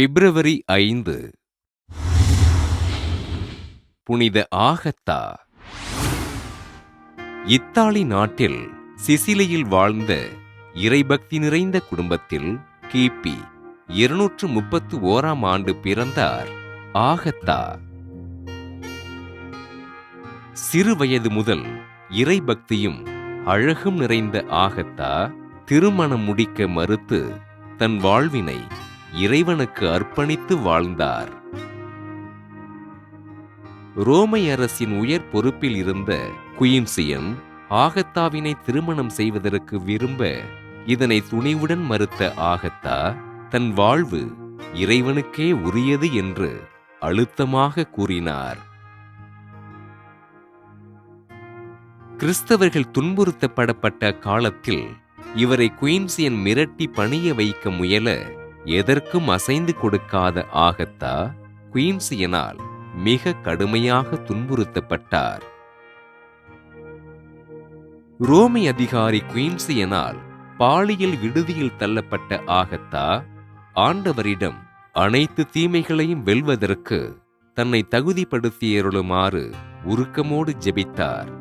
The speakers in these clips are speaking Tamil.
பிப்ரவரி ஐந்து. புனித ஆகத்தா. இத்தாலி நாட்டில் சிசிலியில் வாழ்ந்த இறைபக்தி நிறைந்த குடும்பத்தில் கிபி இருநூற்று முப்பத்து ஓராம் ஆண்டு பிறந்தார் ஆகத்தா. சிறு வயது முதல் இறைபக்தியும் அழகும் நிறைந்த ஆகத்தா திருமணம் முடிக்க மறுத்து தன் வாழ்வினை இறைவனுக்கு அர்ப்பணித்து வாழ்ந்தார். ரோமை அரசின் உயர் பொறுப்பில் இருந்த குயின்சியன் ஆகத்தாவினை திருமணம் செய்வதற்கு விரும்ப இதனை துணிவுடன் மறுத்த ஆகத்தா தன் வாழ்வு இறைவனுக்கே உரியது என்று அழுத்தமாக கூறினார். கிறிஸ்தவர்கள் துன்புறுத்தப்படப்பட்ட காலத்தில் இவரை குயின்சியன் மிரட்டி பணிய வைக்க முயல எதற்கும் அசைந்து கொடுக்காத ஆகத்தா? குயின்சியனால் மிக கடுமையாக துன்புறுத்தப்பட்டார். ரோமை அதிகாரி குயின்சியனால் பாலியல் விடுதியில் தள்ளப்பட்ட ஆகத்தா? ஆண்டவரிடம் அனைத்து தீமைகளையும் வெல்வதற்கு தன்னை தகுதிப்படுத்தியருளுமாறு உருக்கமோடு ஜெபித்தார்.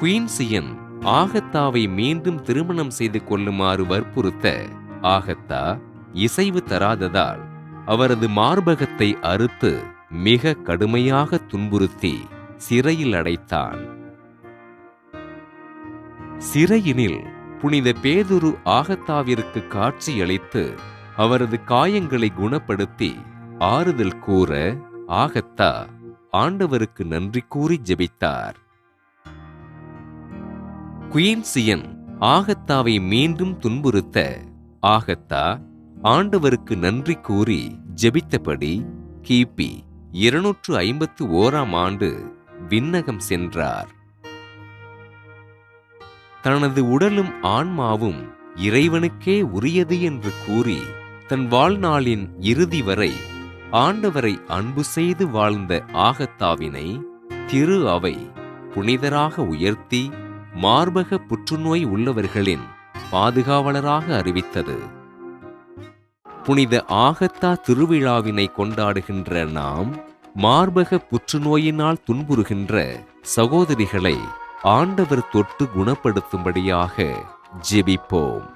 குயின்சியன் ஆகத்தாவை மீண்டும் திருமணம் செய்து கொள்ளுமாறு வற்புறுத்த ஆகத்தா இசைவு தராததால் அவரது மார்பகத்தை அறுத்து மிக கடுமையாக துன்புறுத்தி சிறையில் அடைத்தான். சிறையினில் புனித பேதுரு ஆகத்தாவிற்கு காட்சியளித்து அவரது காயங்களை குணப்படுத்தி ஆறுதல் கூற ஆகத்தா ஆண்டவருக்கு நன்றி கூறி ஜெபித்தார். குயின்சியன் ஆகத்தாவை மீண்டும் துன்புறுத்த ஆகத்தா ஆண்டவருக்கு நன்றி கூறி ஜெபித்தபடி கிபி இருநூற்று ஐம்பத்து ஓராம் ஆண்டு விண்ணகம் சென்றார். தனது உடலும் ஆன்மாவும் இறைவனுக்கே உரியது என்று கூறி தன் வாழ்நாளின் இறுதி வரை ஆண்டவரை அன்பு செய்து வாழ்ந்த ஆகத்தாவினை திரு அவை புனிதராக உயர்த்தி மார்பக புற்றுநோய் உள்ளவர்களின் பாதுகாவலராக அறிவித்தது. புனித ஆகத்தா திருவிழாவினை கொண்டாடுகின்ற நாம் மார்பக புற்றுநோயினால் துன்புறுகின்ற சகோதரிகளை ஆண்டவர் தொட்டு குணப்படுத்தும்படியாக ஜெபிப்போம்.